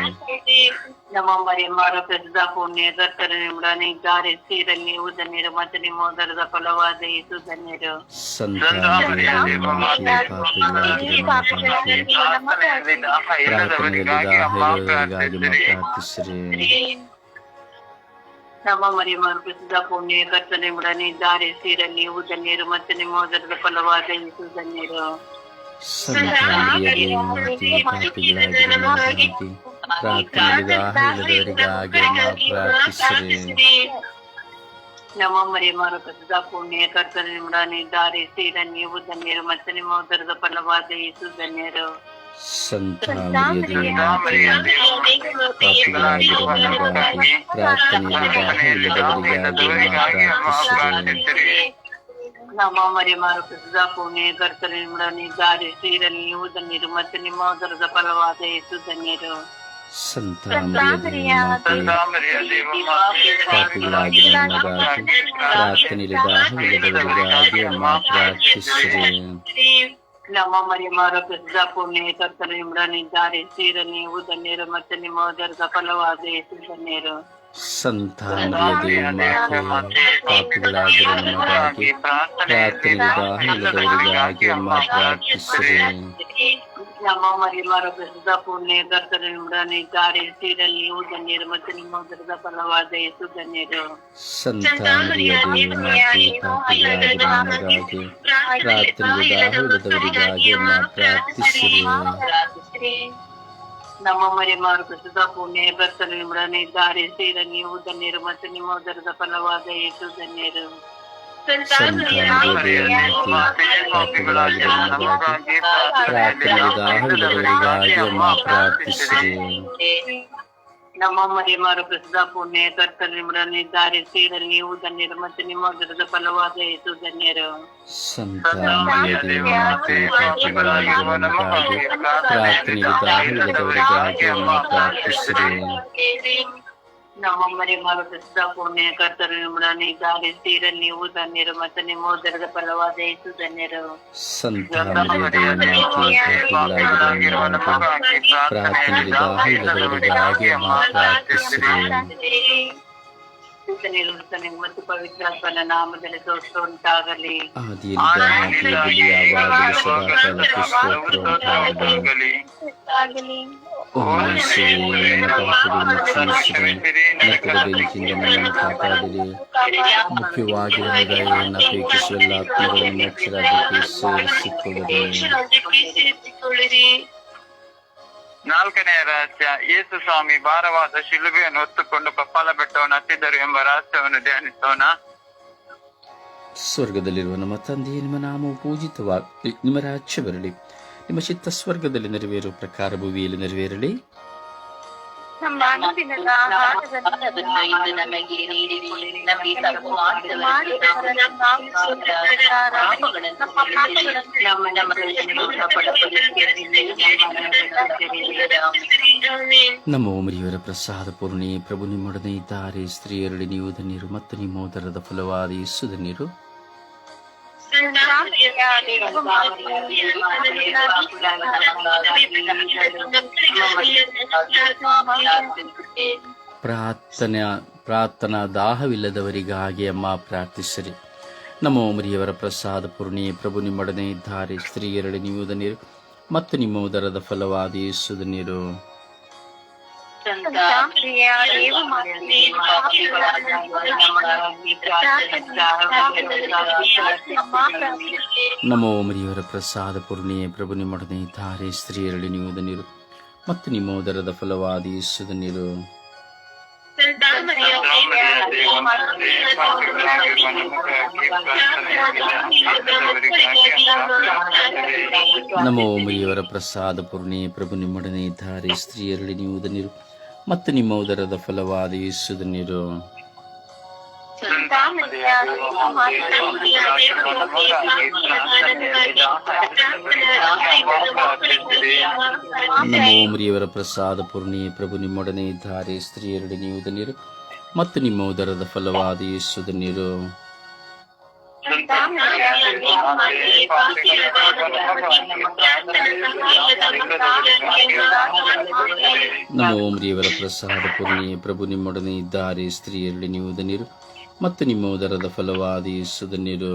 ನಮ್ಮ ಮರಿಯಮ್ಮರ ಪ್ರತಿಭಾ ಪುಣ್ಯ ಕರ್ತನಿಂದಲೇ ಇದ್ದಾರೆ ಸ್ತ್ರೀರಲ್ಲಿ ನೀವು ಧನ್ಯರು ಮತ್ತು ನಿಮ್ಮ ಉದರದ ಫಲವಾದ ಯೇಸು ಧನ್ಯರು ಸಂತ ಮರಿಯ ದೇವಮಾತೆ ಪಾಪಿಗಳಾಗಿರುವ ನಮಗಾಗಿ ಪ್ರಾರ್ಥನೆಯಲ್ಲಿ ದಾಹವಿಲ್ಲದವರಿಗಾಗಿ ಅಮ್ಮ ಪ್ರಾರ್ಥಿಸಿರಿ ಪ್ರಾರ್ಥಿಸಿರಿ ನಮ್ಮ ಮರಿಯಮ್ಮರ ಪ್ರಸಿದ್ಧ ಪುಣ್ಯ ಕರ್ತನಿಂದಲೇ ಇದ್ದಾರೆ ಸ್ತ್ರೀರಲ್ಲಿ ನೀವು ಧನ್ಯರು ಮತ್ತು ನಿಮ್ಮ ಉದರದ ಫಲವಾದ ಯೇಸು ಧನ್ಯರು ಸಂತಾನರಿಯದೇ ಮಾತೆ ಪಾಪಿಗಳಾಗಿರುವ ನಮಗಾಗಿ ಪ್ರಾರ್ಥನೆಯಲ್ಲಿ ದಾಹವಿಲ್ಲದವರಿಗಾಗಿ ಅಮ್ಮ ಪ್ರಾರ್ಥಿಸಿರಿ ನಮ್ಮ ಮರಿ ಮಾರು ಪ್ರಸಿದ್ಧ ಪುಣ್ಯ ಕರ್ತನ ನಿಮ್ಮೊಡನಿದ್ದಾರೆ ಸ್ತ್ರೀರ ನೀವು ಧನ್ಯರು ಮತ್ತು ನಿಮ್ಮ ಉದರದ ಫಲವಾದ ಯೇಸು ಧನ್ಯರು ಸಂತಾನರಿಯದೇ ಮಾತೆ ಪಾಪಿಗಳಾಗಿರುವ ನಮಗಾಗಿ ಪ್ರಾರ್ಥನೆಯಲ್ಲಿ ದಾಹವಿಲ್ಲದವರಿಗಾಗಿ ಅಮ್ಮ ಪ್ರಾರ್ಥಿಸಿರಿ ನಮ್ಮ ಮರಿ ಮಾರು ಪ್ರಸಿದ್ಧ ಪುಣ್ಯ ಕರ್ತನ ನಿಮ್ಮೊಡನಿದ್ದಾರೆ ಸ್ತ್ರೀರ ನೀವು ಧನ್ಯರು ಮತ್ತು ನಿಮ್ಮ ಉದರದ ಫಲವಾದ ಯೇಸು ಧನ್ಯರು ಸಂತಾನರಿಯದೇ ಮಾತೆ ಪಾಪಿಗಳಾಗಿರುವ ನಮಗಾಗಿ ಪ್ರಾರ್ಥನೆಯಲ್ಲಿ ದಾಹವಿಲ್ಲದವರಿಗಾಗಿ ಅಮ್ಮ ಪ್ರಾರ್ಥಿಸಿರಿ ನಮ್ಮ ಮರಿ ಮಾರು ಪ್ರಸಿದ್ಧ ಪುಣ್ಯ ಕರ್ತನ ನಿಮ್ಮೊಡನಿದ್ದಾರೆ ಸ್ತ್ರೀರ ನೀವು ಧನ್ಯರು ಮತ್ತು ನಿಮ್ಮ ಉದರದ ಫಲವಾದ ಯೇಸು ಧನ್ಯರು ಸಂತಾನರಿಯದೇ ಮಾತೆ ಪಾಪಿಗಳಾಗಿರುವ ನಮಗಾಗಿ ಪ್ರಾರ್ಥನೆಯಲ್ಲಿ ದಾಹವಿಲ್ಲದವರಿಗಾಗಿ ಅಮ್ಮ ಪ್ರಾರ್ಥಿಸಿರಿ ನಮ್ಮ ಮರಿ ಮಾರು ಪ್ರಸಿದ್ಧ ಪುಣ್ಯ ಕರ್ತನ ನಿಮ್ಮೊಡನಿದ್ದಾರೆ ಸ್ತ್ರೀರ ನೀವು ಧನ್ಯರು ಮತ್ತು ನಿಮ್ಮ ಉದರದ ಫಲವಾದ ಯೇಸು ಧನ್ಯರು ಸಂತಾನರಿಯದೇ ಮಾತೆ ಪಾಪಿಗಳಾಗಿರುವ ನಮಗಾಗಿ ಪ್ರಾರ್ಥನೆಯಲ್ಲಿ ದಾಹವಿಲ್ಲದವರಿಗಾಗಿ ಅಮ್ಮ ಪ್ರಾರ್ಥಿಸಿರಿ ನಮ್ಮ ಮರಿ ಮಾರು ಪ್ರಸಿದ್ಧ ಪುಣ್ಯ ಕರ್ತನ ನಿಮ್ಮೊಡನಿದ್ದಾರೆ ಸ್ತ್ರೀರ ನೀವು ಧನ್ಯರು ಮತ್ತು ನಿಮ್ಮ ಉದರದ ಫಲವಾದ ಯೇಸು ಧನ್ಯರು ಸಂತಾನರಿಯದೇ ಮಾತೆ ಪಾಪಿಗಳಾಗಿರುವ ನಮಗಾಗಿ ಪ್ರಾರ್ಥನೆಯಲ್ಲಿ ದಾಹವಿಲ್ಲದವರಿಗಾಗಿ ಅಮ್ಮ ಪ್ರಾರ್ಥಿಸಿರಿ. ನಮ್ಮ ಮರಿ ಮಾರು ಪ್ರಸಿದ್ಧ ಪುಣ್ಯ ಕರ್ತನ ದಾರಿ ಸ್ತ್ರೀರ ನೀವು ಧನ್ಯರು ಮತ್ತು ನಿಮ್ಮ ಗಿಡದ ಫಲವಾದ ಯೇಸು ಧನ್ಯರು. ಸಂತಾನರಿಯದೇ ಮಾತೆ ಪಾಪಿಗಳಾಗಿರುವ ನಮಗಾಗಿ ಪ್ರಾರ್ಥನೆಯಲ್ಲಿ ದಾಹವಿಲ್ಲದವರಿಗಾಗಿ ಅಮ್ಮ ಪ್ರಾರ್ಥಿಸಿರಿ ನಮ್ಮ ಮರಿ ಮಾರು ಪ್ರಸಿದ್ಧ ಪುಣ್ಯ ಕರ್ತನ ನಿಮ್ಮೊಡನಿದ್ದಾರೆ ಸ್ತ್ರೀರ ನೀವು ಧನ್ಯರು ಮತ್ತು ನಿಮ್ಮ ಉದರದ ಫಲವಾದ ಯೇಸು ಧನ್ಯರು ಸಂತಾನರಿಯದೇ ಮಾತೆ ಪಾಪಿಗಳಾಗಿರುವ ನಮಗಾಗಿ ಪ್ರಾರ್ಥನೆಯಲ್ಲಿ ದಾಹವಿಲ್ಲದವರಿಗಾಗಿ ಅಮ್ಮ ಪ್ರಾರ್ಥಿಸಿರಿ ನಿರುತ್ತನೆ ಮತ್ತು ಪವಿತ್ರಾತ್ಮನ ನಾಮದಲ್ಲಿ ಸ್ತೋತ್ರ ಉಂಟಾಗಲಿ ಆದಿಯಲ್ಲಿ ಯಾವಾಗಲೂ ಸದಾಕಾಲಕ್ಕೆ ಸ್ತೋತ್ರ ಉಂಟಾಗಲಿ. ಓ ಯೇಸುವೇ, ನನ್ನ ಪಾಪಗಳನ್ನು ಕ್ಷಮಿಸಿರಿ ನರಕದ ಬೆಂಕಿಯಿಂದ ನನ್ನನ್ನು ಕಾಪಾಡಿರಿ ಮುಖ್ಯವಾಗಿ ನನ್ನ ದಯೆಯನ್ನು ಅಪೇಕ್ಷಿಸುವ ಎಲ್ಲ ಆತ್ಮಗಳನ್ನು ಮೋಕ್ಷರಾಜ್ಯಕ್ಕೆ ಸೇರಿಸಿಕೊಳ್ಳಿರಿ ಸೇರಿಸಿಕೊಳ್ಳಿರಿ ನಾಲ್ಕನೆಯ ರಹಸ್ಯ ಯೇಸು ಸ್ವಾಮಿ ಭಾರವಾದ ಶಿಲುಬೆಯನ್ನು ಹೊತ್ತುಕೊಂಡು ಕಪ್ಪಾಲ ಬೆಟ್ಟವನ್ನು ಹತ್ತಿದ್ದರು ಎಂಬ ರಹಸ್ಯವನ್ನು ಧ್ಯಾನಿಸೋಣ. ಸ್ವರ್ಗದಲ್ಲಿರುವ ನಮ್ಮ ತಂದೆಯೇ, ನಿಮ್ಮ ನಾಮವು ಪೂಜಿತವಾಗಲಿ ನಿಮ್ಮ ರಾಜ್ಯ ಬರಲಿ ನಿಮ್ಮ ಚಿತ್ತ ಸ್ವರ್ಗದಲ್ಲಿ ನೆರವೇರುವ ಪ್ರಕಾರ ಭೂಮಿಯಲ್ಲಿ ನೆರವೇರಲಿ. ನಮ್ಮ ಅನುದಿನದ ಪ್ರಸಾದ ಪೂರ್ಣಿ ಪ್ರಭು ನಿಮ್ಮೊಡನೆ ಇದ್ದಾರೆ. ಸ್ತ್ರೀಯರಲ್ಲಿ ನೀವು ಧನ್ಯರು, ಮತ್ತು ನಿಮ್ಮ ಉದರದ ಫಲವಾದ ಯೇಸು ಧನ್ಯರು. ಪ್ರಾರ್ಥನೆ, ಪ್ರಾರ್ಥನಾ ದಾಹವಿಲ್ಲದವರಿಗಾಗಿ ಅಮ್ಮ ಪ್ರಾರ್ಥಿಸಿರಿ. ನಮ್ಮ ಮರಿಯವರ ಪ್ರಸಾದ ಪೂರ್ಣಿ, ಪ್ರಭು ನಿಮ್ಮೊಡನೆ ಇದ್ದಾರೆ. ಸ್ತ್ರೀಯರಲ್ಲಿ ನೀವು ನೀರು ಮತ್ತು ನಿಮ್ಮ ಉದರದ ಫಲವಾದ ಯೇಸುದ ಧನ್ಯರು ನಮೋ ಮರಿಯವರ ಪ್ರಸಾದ ಪೂರ್ಣಿಯ ಪ್ರಭು ನಿಮ್ಮೊಡನೆ ಇದ್ದಾರೆ. ಸ್ತ್ರೀಯರಲ್ಲಿ ನೀವು ಧನ್ಯರು ಮತ್ತು ನಿಮ್ಮ ಉದರದ ಫಲವಾದ ಯೇಸು ಧನ್ಯರು ನಮೋ ಮರಿಯವರ ಪ್ರಸಾದ ಪೂರ್ಣಿ ಪ್ರಭು ನಿಮ್ಮೊಡನೆ ಇದ್ದಾರೆ. ಸ್ತ್ರೀಯರಲ್ಲಿ ನೀವು ಧನ್ಯರು ಮತ್ತು ನಿಮ್ಮ ಉದರದ ಫಲವಾದ ಯೇಸುದ ನೀರು. ನಮೋ ಮರಿಯವರ ಪ್ರಸಾದ ಪೂರ್ಣಿ ಪ್ರಭು ನಿಮ್ಮೊಡನೆ ಇದ್ದಾರೆ. ಸ್ತ್ರೀಯರಡಿ ನೀವು ನೀರು ಮತ್ತು ನಿಮ್ಮ ಉದರದ ಫಲವಾದ ಯೇಸು ಧನ್ಯರು ನಮೋ ದೇವರ ಪ್ರಸಾದ ಪೂರ್ಣಿ ಪ್ರಭು ನಿಮ್ಮೊಡನೆ ಇದ್ದಾರೆ ಸ್ತ್ರೀಯರಲ್ಲಿ ನೀವು ಧನ್ಯರು. ಮತ್ತು ನಿಮ್ಮ ಉದರದ ಫಲವಾದ ಯೇಸು ಧನ್ಯರು.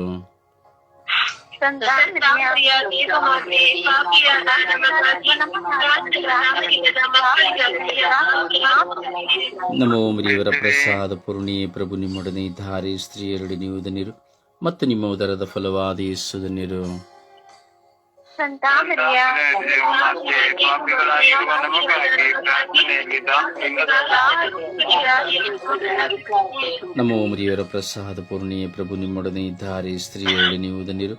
ನಮೋ ಮರಿಯವರ ಪ್ರಸಾದ ಪೂರ್ಣಿ ಪ್ರಭು ನಿಮ್ಮೊಡನೆ ಇದ್ದಾರೆ ಸ್ತ್ರೀಯರಲ್ಲಿ ನೀವು ಧನ್ಯರು. ಮತ್ತು ನಿಮ್ಮ ಉದರದ ಫಲವಾದ ಯೇಸು ಧನ್ಯರು. ಸಂತ ಮರಿಯ ಮತ್ತೆ ಪಾಪಿಗಳಾಗಿರುವ ನಮಗಾಗಿ ಪ್ರಾರ್ಥನೆಯಲ್ಲಿದ್ದ ನಮೋ ಮರಿಯವರ ಪ್ರಸಾದ ಪೂರ್ಣಿಯ ಪ್ರಭು ನಿಮ್ಮೊಡನೆ ಇದ್ದಾರೆ ಸ್ತ್ರೀಯರಲ್ಲಿ ನೀವು ಧನ್ಯರು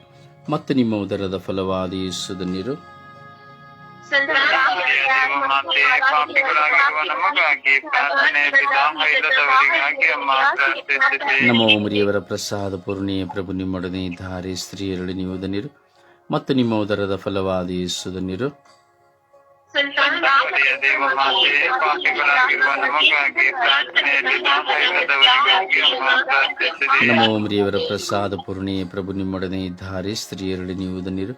ಮತ್ತು ನಿಮ್ಮ ಉದರದ ಫಲವಾದ ಯೇಸು ಧನ್ಯರು ಮತ್ತೆ ಪಾಪಿಗಳಾಗಿರುವ ನಮಗಾಗಿ ಪ್ರಾರ್ಥನೆಯಲ್ಲಿದ್ದ ಇಲ್ಲದವರಿಗಾಗಿ ಅಮ್ಮ ಪ್ರಾರ್ಥಿಸಿದೆ ನಮೋ ಮರಿಯವರ ಪ್ರಸಾದ ಪೂರ್ಣಿಯ ಪ್ರಭು ನಿಮ್ಮೊಡನೆ ಇದ್ದಾರೆ ಸ್ತ್ರೀಯರಲ್ಲಿ ನೀವು ಧನ್ಯರು ಮತ್ತು ನಿಮ್ಮ ಉದರದ ಫಲವಾದ ಯೇಸುದ ನೀರು. ನಮ್ಮ ಓಮ್ರಿಯವರ ಪ್ರಸಾದ ಪೂರ್ಣಿಯ ಪ್ರಭು ನಿಮ್ಮೊಡನೆ ಇದ್ದಾರೆ, ಸ್ತ್ರೀಯರಲ್ಲಿ ನೀವು ಧನ್ಯರು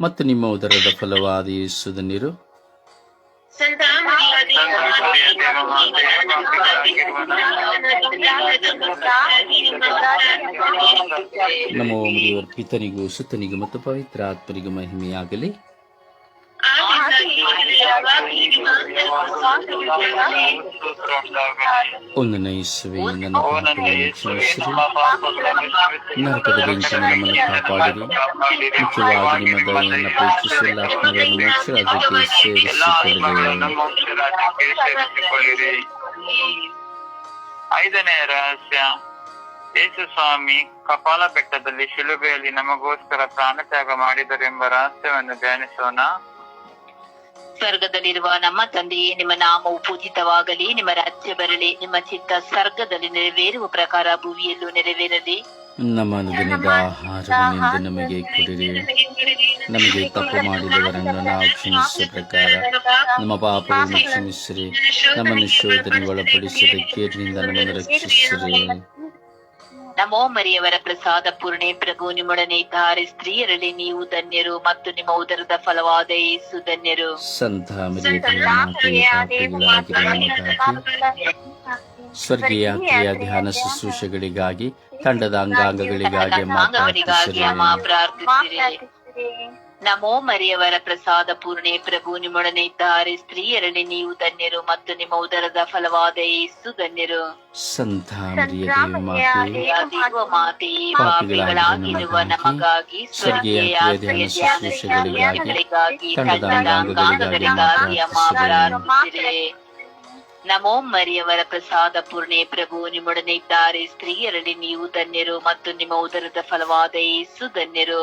ಮತ್ತು ನಿಮ್ಮ ಉದರದ ಫಲವಾದ ಯೇಸುದ ಧನ್ಯರು ನಮೋ ಮರಿಯವರ ಪಿತನಿಗೂ ಸುತ್ತನಿಗೂ ಮತ್ತು ಪವಿತ್ರ ಆತ್ಮನಿಗೂ ಮಹಿಮೆಯಾಗಲಿ. ಓ ನನ್ನ ಯೇಸುವೆ. ನರಕದ ನಮ್ಮನ್ನು ಕಾಪಾಡಿರಿ. ಮುಖ್ಯವಾಗಿ ನಿಮ್ಮ ದಯೆಯನ್ನು ಪ್ರೀತಿಸಿ ಎಲ್ಲ ಆತ್ಮಗಳನ್ನು ಮೋಕ್ಷರಾಜ್ಯಕ್ಕೆ ಸೇರಿಸಿಕೊಳ್ಳಿರಿ. ಐದನೇ ರಹಸ್ಯ. ಯೇಸು ಸ್ವಾಮಿ ಕಪಾಲ ಬೆಟ್ಟದಲ್ಲಿ ಶಿಲುಬೆಯಲ್ಲಿ ನಮಗೋಸ್ಕರ ಪ್ರಾಣತ್ಯಾಗ ಮಾಡಿದರೆಂಬ ರಹಸ್ಯವನ್ನು ಧ್ಯಾನಿಸೋಣ. ಸ್ವರ್ಗದಲ್ಲಿರುವ ನಮ್ಮ ತಂದೆಯೇ, ನಿಮ್ಮ ನಾಮವು ಪೂಜಿತವಾಗಲಿ, ನಿಮ್ಮ ರಾಜ್ಯ ಬರಲಿ, ನಿಮ್ಮ ಚಿತ್ತ ಸ್ವರ್ಗದಲ್ಲಿ ನೆರವೇರುವ ಪ್ರಕಾರ ಭೂಮಿಯಲ್ಲೂ ನೆರವೇರಲಿ. ನಮ್ಮ ದಿನದ ಆಹಾರವನ್ನೆಂದು ನಮಗೆ ಕೊಡಿರಿ. ನಮಗೆ ತಪ್ಪು ಮಾಡಿದವರನ್ನು ನಾವು ಕ್ಷಮಿಸಿದ ಪ್ರಕಾರ ನಮ್ಮ ಪಾಪವನ್ನು ಕ್ಷಮಿಸಿರಿ. ನಮ್ಮನ್ನು ಶೋಧನೆ ಒಳಪಡಿಸಿದ ಕೇರಿನಿಂದ ನಮ್ಮನ್ನು ರಕ್ಷಿಸಿರಿ. ನಮೋ ಮರಿಯವರ ಪ್ರಸಾದ ಪೂರ್ಣೆ ಪ್ರಭು ನಿಮ್ಮೊಡನೆ ಇದ್ದಾರೆ ಸ್ತ್ರೀಯರಲ್ಲಿ ನೀವು ಧನ್ಯರು ಮತ್ತು ನಿಮ್ಮ ಉದರದ ಫಲವಾದ ಯೇಸು ಧನ್ಯರು. ಸ್ವರ್ಗೀಯ ಕ್ರಿಯಾ ಧ್ಯಾನ ಶುಶ್ರೂಷೆಗಳಿಗಾಗಿ ತಂಡದ ಅಂಗಾಂಗಗಳಿಗಾಗಿ ಅಮ್ಮ ಪ್ರಾರ್ಥಿಸಿರಿ ನಮೋ ಮರಿಯವರ ಪ್ರಸಾದ ಪೂರ್ಣೆ ಪ್ರಭು ನಿಮ್ಮೊಡನೆ ಇದ್ದಾರೆ ಸ್ತ್ರೀಯರಲ್ಲಿ ನೀವು ಧನ್ಯರು ಮತ್ತು ನಿಮ್ಮ ಉದರದ ಫಲವಾದ ಏಸು ಧನ್ಯರು. ಸಂತ ಮಾತೆಯೇ ಪಾಪಿಗಳಾಗಿರುವ ನಮಗಾಗಿ ಸ್ವರ್ಗೀಯ ನಮೋ ಮರಿಯವರ ಪ್ರಸಾದ ಪೂರ್ಣೆ ಪ್ರಭು ನಿಮ್ಮೊಡನೆ ಇದ್ದಾರೆ ಸ್ತ್ರೀಯರಲ್ಲಿ ನೀವು ಧನ್ಯರು ಮತ್ತು ನಿಮ್ಮ ಉದರದ ಫಲವಾದ ಏಸು ಧನ್ಯರು.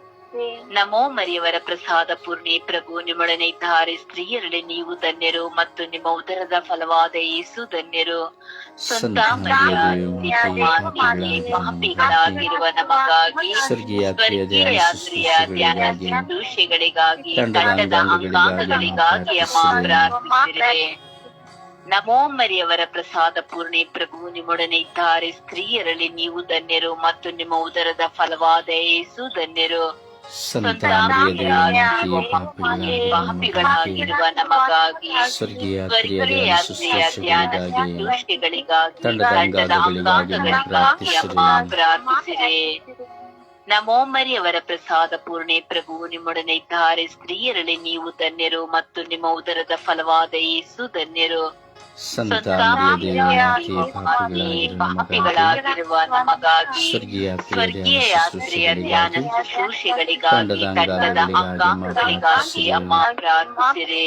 ನಮೋ ಮರಿಯವರ ಪ್ರಸಾದ ಪೂರ್ಣಿ ಪ್ರಭು ನಿಮ್ಮೊಡನೆ ಇದ್ದಾರೆ. ಸ್ತ್ರೀಯರಲ್ಲಿ ನೀವು ಧನ್ಯರು ಮತ್ತು ನಿಮ್ಮ ಉದರದ ಫಲವಾದ ಯೇಸು ಧನ್ಯರು. ಸಂತ ನಮಗಾಗಿ ದೂಷ್ಯಗಳಿಗಾಗಿ ಧ್ಯಾನ ತಂಡದ ಅಂಗಾಂಗಗಳಿಗಾಗಿ ಅಮ್ಮ ನಮೋ ಮರಿಯವರ ಪ್ರಸಾದ ಪೂರ್ಣಿ ಪ್ರಭು ನಿಮ್ಮೊಡನೆ ಇದ್ದಾರೆ. ಸ್ತ್ರೀಯರಲ್ಲಿ ನೀವು ಧನ್ಯರು ಮತ್ತು ನಿಮ್ಮ ಉದರದ ಫಲವಾದ ಯೇಸು ಧನ್ಯರು. ಸಂತ ಮರಿಯ ದೇವ ಮಾತೆ ಪಾಪಿಗಳಾಗಿರುವ ನಮಗಾಗಿ ಸ್ವರ್ಗೀಯ ಕ್ರಿಯೆಯ ಶುಶ್ರೂಷೆಗಳಿಗಾಗಿ ತಂಡದ ಅಂಗಾಂಗಗಳಿಗಾಗಿ ಅಮ್ಮ ಪ್ರಾರ್ಥಿಸಿರಿ. ನಮೋ ಮರಿಯವರ ಪ್ರಸಾದ ಪೂರ್ಣೆ ಪ್ರಭು ನಿಮ್ಮೊಡನೆ ಇದ್ದಾರೆ. ಸ್ತ್ರೀಯರಲ್ಲಿ ನೀವು ಧನ್ಯರು ಮತ್ತು ನಿಮ್ಮ ಉದರದ ಫಲವಾದ ಯೇಸು ಧನ್ಯರು. ಸಂತ ಸಂತ ಮರಿಯ ದೇವ ಮಾತೆ ಪಾಪಿಗಳಾಗಿರುವ ನಮಗಾಗಿ ಸ್ವರ್ಗೀಯ ಸ್ವರ್ಗೀಯ ಕ್ರಿಯೆಯ ಆಶ್ರಯ ಧ್ಯಾನ ಶುಶ್ರೂಷೆಗಳಿಗಾಗಿ ಶುಶ್ರೂಷೆಗಳಿಗಾಗಿ ತಂಡದ ಅಂಗಾಂಗಗಳಿಗಾಗಿ ಅಮ್ಮ ಪ್ರಾರ್ಥಿಸಿರಿ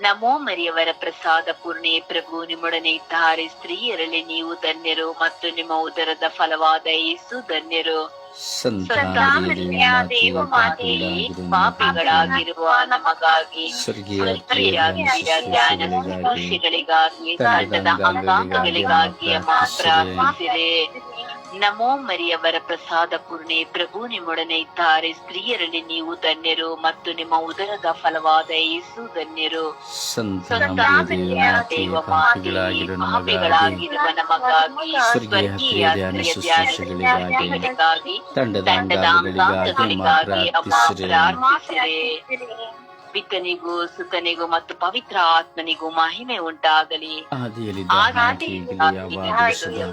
ನಮೋ ಮರಿಯವರ ಪ್ರಸಾದ ಪೂರ್ಣೆ ಪ್ರಭು ನಿಮ್ಮೊಡನೆ ಇದ್ದಾರೆ ಸ್ತ್ರೀಯರಲ್ಲಿ ನೀವು ಧನ್ಯರು ಮತ್ತು ನಿಮ್ಮ ಉದರದ ಫಲವಾದ ಯೇಸು ಧನ್ಯರು. ದೇವ ಮಾತೆಯೇ ಪಾಪಿಗಳಾಗಿರುವ ನಮಗಾಗಿ ಧ್ಯಾನ ಅಂಗಾಂಗಗಳಿಗಾಗಿ ಮಾತ್ರ ನಮೋ ಮರಿಯವರ ಪ್ರಸಾದ ಪೂರ್ಣೆ ಪ್ರಭು ನಿಮ್ಮೊಡನೆ ಇದ್ದಾರೆ. ಸ್ತ್ರೀಯರಲ್ಲಿ ನೀವು ಧನ್ಯರು ಮತ್ತು ನಿಮ್ಮ ಉದರದ ಫಲವಾದ ಯೇಸು ಧನ್ಯರು. ಪಾಪಿಗಳಾಗಿರುವ ನಮಗಾಗಿ ಸ್ವರ್ಗೀಯ ತಂಡದ ಅಂಗಾಂಗಗಳಿಗಾಗಿ ಅಮ್ಮ ಪ್ರಾರ್ಥಿಸಿರೆ ಪಿತನಿಗೂ ಸುತನಿಗೂ ಮತ್ತು ಪವಿತ್ರ ಆತ್ಮನಿಗೂ ಮಹಿಮೆ ಉಂಟಾಗಲಿ. ನನ್ನ ಯೇಸುವೇ, ನನ್ನ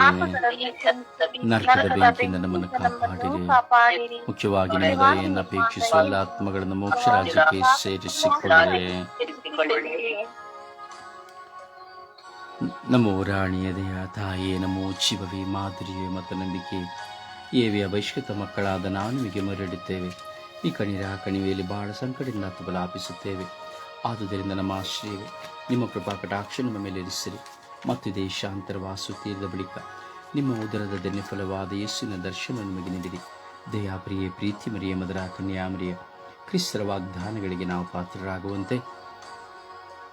ಪಾಪಗಳನ್ನು ಕ್ಷಮಿಸಿರಿ ನರಕದ ಬೆಂಕಿಯಿಂದ ನಮ್ಮನ್ನು ಕಾಪಾಡಿರಿ. ಮುಖ್ಯವಾಗಿ ದಯೆಯನ್ನು ಅಪೇಕ್ಷಿಸುವ ಎಲ್ಲ ಆತ್ಮಗಳನ್ನು ಮೋಕ್ಷ ರಾಜ್ಯಕ್ಕೆ ಸೇರಿಸಿಕೊಳ್ಳಿರಿ. ನಮೋ ರಾಣಿಯ ದಯ ತಾಯೇ, ನಮೋ ಜೀವವೇ ಮಾದರಿಯೇ ಮತ್ತು ನಂಬಿಕೆ. ಏವಿಯ ಬಹಿಷ್ಕೃತ ಮಕ್ಕಳಾದ ನಾನುವಿಗೆ ಮರಡಿದ್ದೇವೆ ಈ ಕಣಿರ ಕಣಿವೆಯಲ್ಲಿ ಬಹಳ ಸಂಕಟದಿಂದ ತುಬಲಾಪಿಸುತ್ತೇವೆ. ಆದುದರಿಂದ ನಮ್ಮ ಆಶ್ರಯವೇ ನಿಮ್ಮ ಕೃಪಾ ಕಟಾಕ್ಷ ನಮ್ಮ ಮೇಲೆ ಇರಿಸಿರಿ. ಮತ್ತು ಈ ದೇಶಾಂತರ ವಾಸು ತೀರಿದ ಬಳಿಕ ನಿಮ್ಮ ಉದರದ ಧನ್ಯ ಫಲವಾದ ಯೇಸುವಿನ ದರ್ಶನ ನಿಮಗೆ ನೀಡಿರಿ. ದಯಾಪ್ರಿಯೆ ಪ್ರೀತಿ ಮರಿಯ ಮದರ ಕನ್ಯಾಮರಿಯ ಕ್ರಿಸ್ತರ ವಾಗ್ದಾನಗಳಿಗೆ ನಾವು ಪಾತ್ರರಾಗುವಂತೆ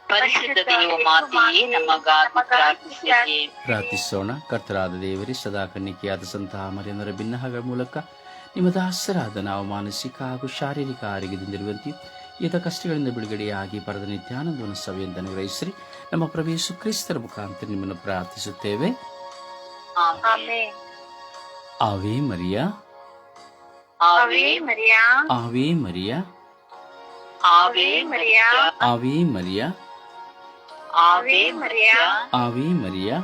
ಪರಿಶುದ್ಧ ದೇವ ಮಾತೆಯೇ ನಮಗಾಗಿ ಪ್ರಾರ್ಥಿಸಿರಿ. ಪ್ರಾರ್ಥಿಸೋಣ. ಕರ್ತರಾದ ದೇವರೇ ಸದಾ ಕನ್ನಿಕೆಯಾದ ಸಂತಹ ಮರಿಯನರ ಭಿನ್ನಹಗಳ ಮೂಲಕ ನಿಮ್ಮ ದಾಸರಾದ ನಾವು ಮಾನಸಿಕ ಹಾಗೂ ಶಾರೀರಿಕ ಆರೋಗ್ಯದಿಂದಿರುವಂತೆ ಈತ ಕಷ್ಟಗಳಿಂದ ಬಿಡುಗಡೆಯಾಗಿ ಪರದ ನಿತ್ಯಾನಂದವನ್ನು ಸಭೆಯಿಂದ ಅನುಗ್ರಹಿಸಿರಿ. ನಮ್ಮ ಪ್ರವೇಶ ಕ್ರಿಸ್ತರ ಮುಖಾಂತರ ನಿಮ್ಮನ್ನು ಪ್ರಾರ್ಥಿಸುತ್ತೇವೆ. Ave Maria. Ave Maria. Ave Maria. Ave Maria. Ave Maria. Avi Maria. Avi Maria.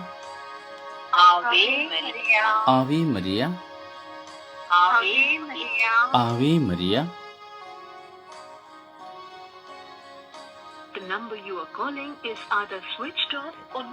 Avi Maria. Ave Maria. Ave Maria. Maria. The number you are calling is either switched off or not.